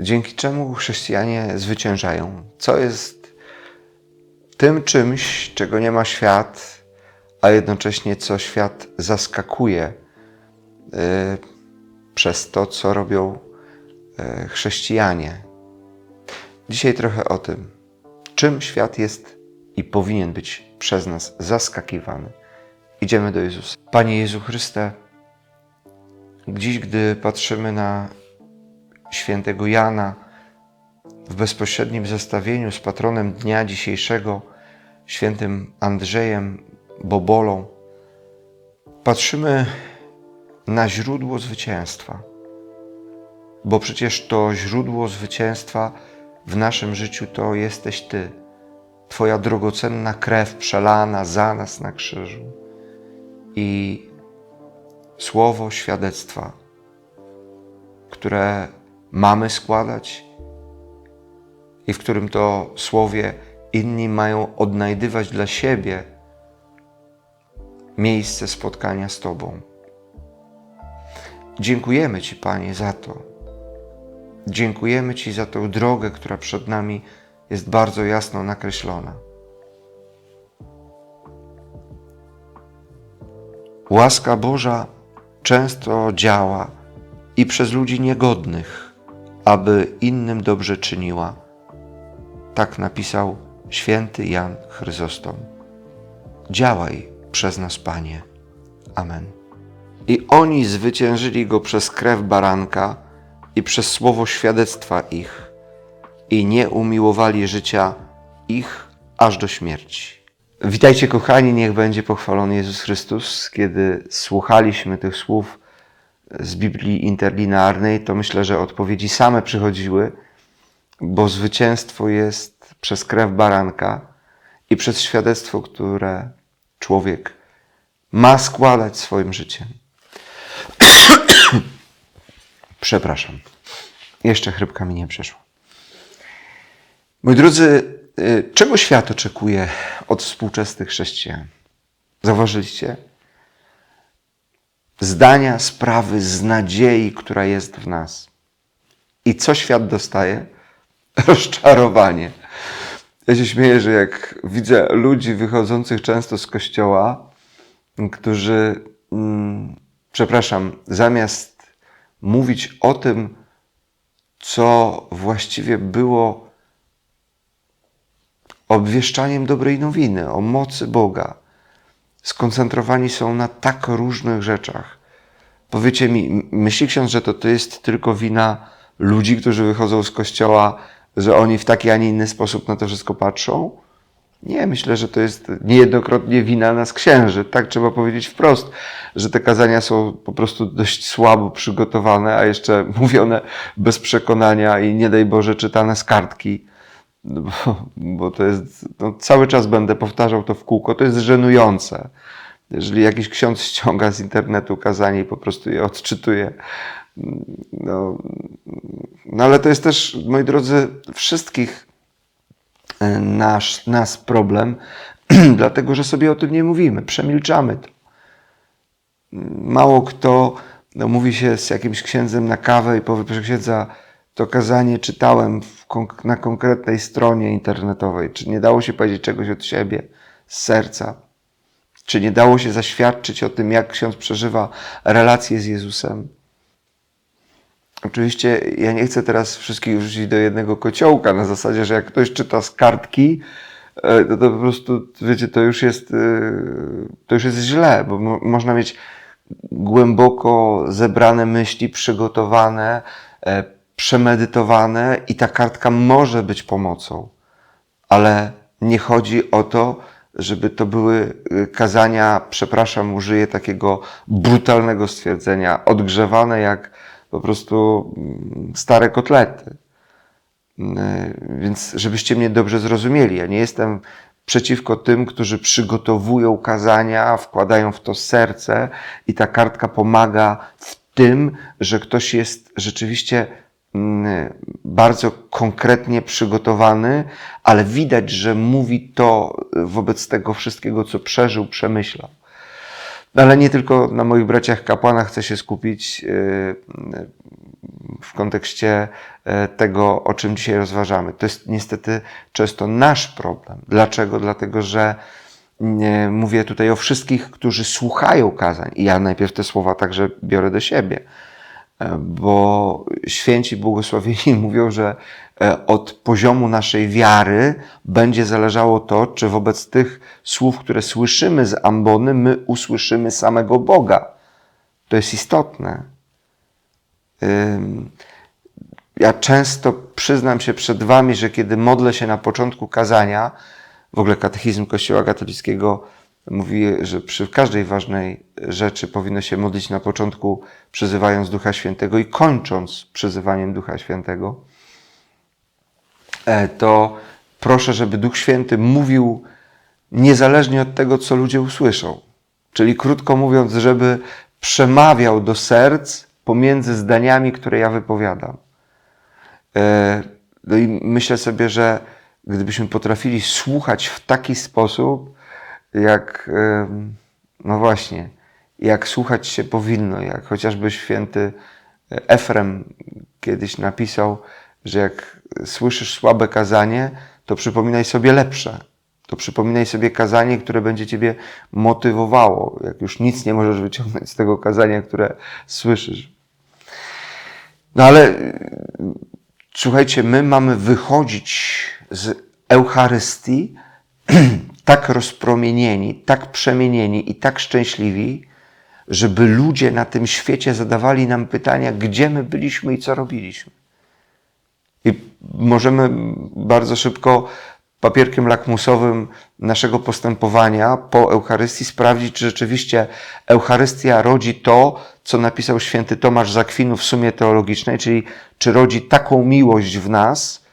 dzięki czemu chrześcijanie zwyciężają. Co jest tym czymś, czego nie ma świat, a jednocześnie co świat zaskakuje y, przez to, co robią y, chrześcijanie. Dzisiaj trochę o tym, czym świat jest i powinien być przez nas zaskakiwany. Idziemy do Jezusa. Panie Jezu Chryste, dziś, gdy patrzymy na świętego Jana w bezpośrednim zestawieniu z patronem dnia dzisiejszego, świętym Andrzejem Bobolą, patrzymy na źródło zwycięstwa. Bo przecież to źródło zwycięstwa w naszym życiu to jesteś Ty, Twoja drogocenna krew przelana za nas na krzyżu i słowo świadectwa, które mamy składać i w którym to słowie inni mają odnajdywać dla siebie miejsce spotkania z Tobą. Dziękujemy Ci, Panie, za to. Dziękujemy Ci za tę drogę, która przed nami jest bardzo jasno nakreślona. Łaska Boża często działa i przez ludzi niegodnych, aby innym dobrze czyniła. Tak napisał święty Jan Chryzostom. Działaj przez nas, Panie. Amen. I oni zwyciężyli go przez krew baranka i przez słowo świadectwa ich, i nie umiłowali życia ich aż do śmierci. Witajcie, kochani, niech będzie pochwalony Jezus Chrystus. Kiedy słuchaliśmy tych słów z Biblii interlinearnej, to myślę, że odpowiedzi same przychodziły, bo zwycięstwo jest przez krew baranka i przez świadectwo, które człowiek ma składać swoim życiem. Przepraszam. Jeszcze chrypka mi nie przeszła. Moi drodzy, y, czego świat oczekuje od współczesnych chrześcijan? Zauważyliście? Zdania sprawy z nadziei, która jest w nas. I co świat dostaje? Rozczarowanie. Ja się śmieję, że jak widzę ludzi wychodzących często z kościoła, którzy, mm, przepraszam, zamiast mówić o tym, co właściwie było obwieszczaniem dobrej nowiny, o mocy Boga, skoncentrowani są na tak różnych rzeczach. Powiecie mi, myśli ksiądz, że to, to jest tylko wina ludzi, którzy wychodzą z kościoła, że oni w taki, a nie inny sposób na to wszystko patrzą? Nie, myślę, że to jest niejednokrotnie wina nas księży. Tak trzeba powiedzieć wprost, że te kazania są po prostu dość słabo przygotowane, a jeszcze mówione bez przekonania i nie daj Boże czytane z kartki. No bo, bo to jest, no cały czas będę powtarzał to w kółko, to jest żenujące. Jeżeli jakiś ksiądz ściąga z internetu kazanie i po prostu je odczytuje, no, no ale to jest też, moi drodzy, wszystkich e, nasz, nas problem, dlatego że sobie o tym nie mówimy, przemilczamy to. Mało kto no, mówi się z jakimś księdzem na kawę i powie, proszę księdza, to kazanie czytałem na konkretnej stronie internetowej. Czy nie dało się powiedzieć czegoś od siebie, z serca? Czy nie dało się zaświadczyć o tym, jak ksiądz przeżywa relacje z Jezusem? Oczywiście ja nie chcę teraz wszystkich wrzucić do jednego kociołka na zasadzie, że jak ktoś czyta z kartki, e, to, to po prostu, wiecie, to już jest, e, to już jest źle, bo mo można mieć głęboko zebrane myśli, przygotowane, e, przemedytowane i ta kartka może być pomocą, ale nie chodzi o to, żeby to były kazania, przepraszam, użyję takiego brutalnego stwierdzenia, odgrzewane jak po prostu mm, stare kotlety. Więc żebyście mnie dobrze zrozumieli, ja nie jestem przeciwko tym, którzy przygotowują kazania, wkładają w to serce i ta kartka pomaga w tym, że ktoś jest rzeczywiście mm, bardzo konkretnie przygotowany, ale widać, że mówi to wobec tego wszystkiego, co przeżył, przemyślał. No ale nie tylko na moich braciach kapłanach chcę się skupić. w kontekście e, tego, o czym dzisiaj rozważamy. To jest niestety często nasz problem. Dlaczego? Dlatego, że mówię tutaj o wszystkich, którzy słuchają kazań. I ja najpierw te słowa także biorę do siebie, bo święci błogosławieni mówią, że e, od poziomu naszej wiary będzie zależało to, czy wobec tych słów, które słyszymy z ambony, my usłyszymy samego Boga. To jest istotne. Ja często przyznam się przed Wami, że kiedy modlę się na początku kazania, w ogóle katechizm Kościoła katolickiego mówi, że przy każdej ważnej rzeczy powinno się modlić na początku przyzywając Ducha Świętego i kończąc przyzywaniem Ducha Świętego, e, to proszę, żeby Duch Święty mówił niezależnie od tego, co ludzie usłyszą. Czyli krótko mówiąc, żeby przemawiał do serc pomiędzy zdaniami, które ja wypowiadam. E, No i myślę sobie, że gdybyśmy potrafili słuchać w taki sposób, jak, no właśnie, jak słuchać się powinno, jak chociażby święty Efrem kiedyś napisał, że jak słyszysz słabe kazanie, to przypominaj sobie lepsze. To przypominaj sobie kazanie, które będzie ciebie motywowało, jak już nic nie możesz wyciągnąć z tego kazania, które słyszysz. No ale słuchajcie, my mamy wychodzić z Eucharystii tak rozpromienieni, tak przemienieni i tak szczęśliwi, żeby ludzie na tym świecie zadawali nam pytania, gdzie my byliśmy i co robiliśmy. I możemy bardzo szybko papierkiem lakmusowym naszego postępowania po Eucharystii sprawdzić, czy rzeczywiście Eucharystia rodzi to, co napisał święty Tomasz z Akwinu w sumie teologicznej, czyli czy rodzi taką miłość w nas,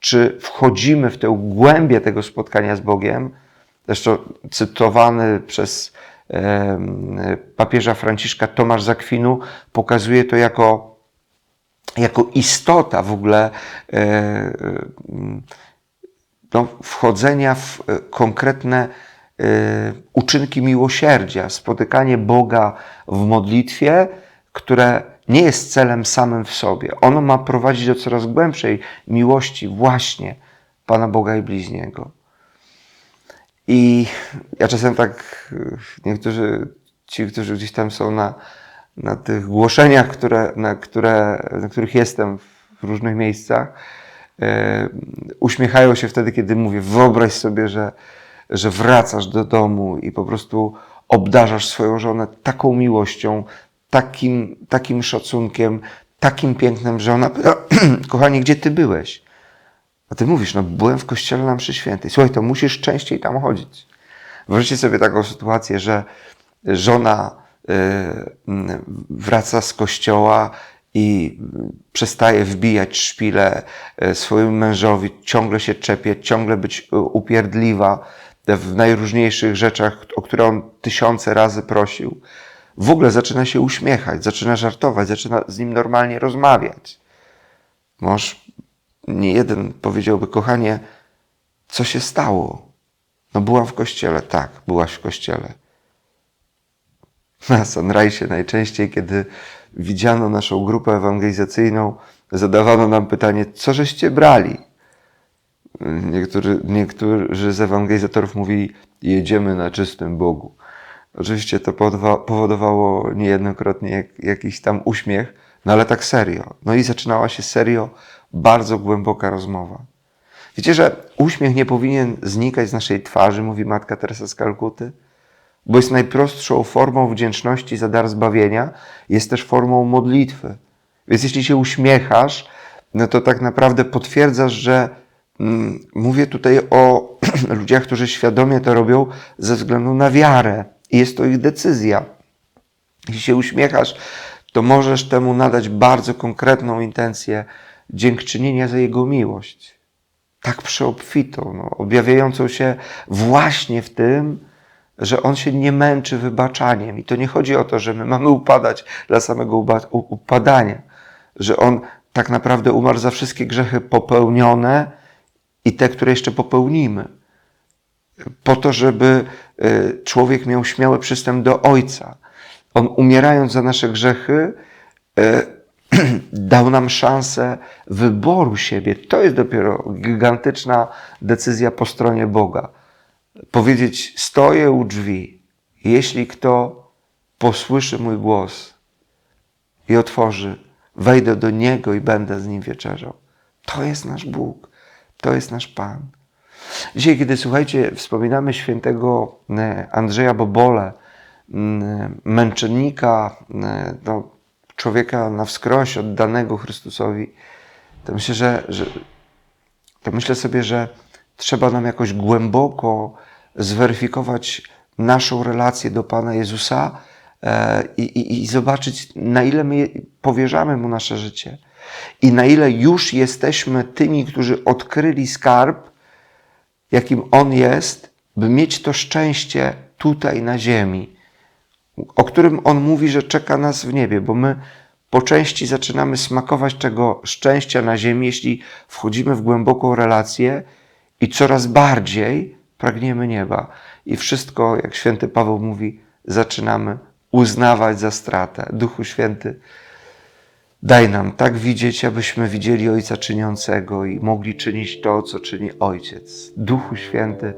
czy wchodzimy w tę głębię tego spotkania z Bogiem. Zresztą cytowany przez papieża Franciszka Tomasz z Akwinu pokazuje to jako, jako istota w ogóle e, e, no, wchodzenia w e, konkretne uczynki miłosierdzia, spotykanie Boga w modlitwie, które nie jest celem samym w sobie. Ono ma prowadzić do coraz głębszej miłości właśnie Pana Boga i bliźniego. I ja czasem tak, e, niektórzy, ci, którzy gdzieś tam są na, na tych głoszeniach, które, na, które, na których jestem w różnych miejscach, e, uśmiechają się wtedy, kiedy mówię, wyobraź sobie, że, że wracasz do domu i po prostu obdarzasz swoją żonę taką miłością, takim, takim szacunkiem, takim pięknem, że ona pyta, kochanie, gdzie ty byłeś? A ty mówisz, no byłem w kościele na mszy świętej. Słuchaj, to musisz częściej tam chodzić. Wyobraźcie sobie taką sytuację, że żona y, wraca z kościoła i przestaje wbijać szpilę y, swojemu mężowi, ciągle się czepie, ciągle być y, upierdliwa w najróżniejszych rzeczach, o które on tysiące razy prosił. W ogóle zaczyna się uśmiechać, zaczyna żartować, zaczyna z nim normalnie rozmawiać. Mąż nie jeden powiedziałby, kochanie, co się stało? No byłam w kościele. Tak, byłaś w kościele. Na Sunrise najczęściej, kiedy widziano naszą grupę ewangelizacyjną, zadawano nam pytanie, co żeście brali? Niektórzy, niektórzy z ewangelizatorów mówili, jedziemy na czystym Bogu. Oczywiście to powodowa- powodowało niejednokrotnie jak, jakiś tam uśmiech, no ale tak serio. No i zaczynała się serio bardzo głęboka rozmowa. Wiecie, że uśmiech nie powinien znikać z naszej twarzy, mówi matka Teresa z Kalkuty, bo jest najprostszą formą wdzięczności za dar zbawienia, jest też formą modlitwy. Więc jeśli się uśmiechasz, no to tak naprawdę potwierdzasz, że mm, mówię tutaj o ludziach, którzy świadomie to robią ze względu na wiarę i jest to ich decyzja. Jeśli się uśmiechasz, to możesz temu nadać bardzo konkretną intencję dziękczynienia za Jego miłość. Tak przeobfitą, no, objawiającą się właśnie w tym, że On się nie męczy wybaczaniem. I to nie chodzi o to, że my mamy upadać dla samego upadania, że On tak naprawdę umarł za wszystkie grzechy popełnione i te, które jeszcze popełnimy. Po to, żeby y, człowiek miał śmiały przystęp do Ojca. On umierając za nasze grzechy, y, dał nam szansę wyboru siebie. To jest dopiero gigantyczna decyzja po stronie Boga. Powiedzieć: Stoję u drzwi. Jeśli kto posłyszy mój głos i otworzy, wejdę do niego i będę z nim wieczerzał. To jest nasz Bóg. To jest nasz Pan. Dzisiaj, kiedy słuchajcie, wspominamy świętego e, Andrzeja Bobole, męczennika, no, człowieka na wskroś oddanego Chrystusowi, to myślę, że, że to myślę sobie, że trzeba nam jakoś głęboko zweryfikować naszą relację do Pana Jezusa e, i, i, i zobaczyć, na ile my powierzamy Mu nasze życie i na ile już jesteśmy tymi, którzy odkryli skarb, jakim On jest, by mieć to szczęście tutaj na ziemi, o którym On mówi, że czeka nas w niebie, bo my po części zaczynamy smakować tego szczęścia na ziemi, jeśli wchodzimy w głęboką relację i coraz bardziej pragniemy nieba. I wszystko, jak święty Paweł mówi, zaczynamy uznawać za stratę. Duchu Święty, Daj nam tak widzieć, abyśmy widzieli Ojca czyniącego i mogli czynić to, co czyni Ojciec. Duchu Święty,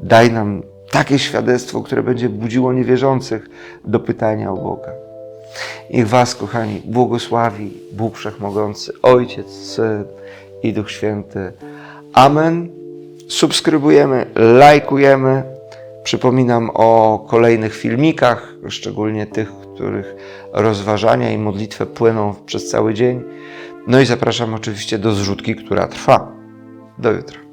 daj nam takie świadectwo, które będzie budziło niewierzących do pytania o Boga. Niech Was, kochani, błogosławi Bóg Wszechmogący, Ojciec, Syn i Duch Święty. Amen. Subskrybujemy, lajkujemy. Przypominam o kolejnych filmikach, szczególnie tych, których rozważania i modlitwę płyną przez cały dzień. No i zapraszam oczywiście do zrzutki, która trwa. Do jutra.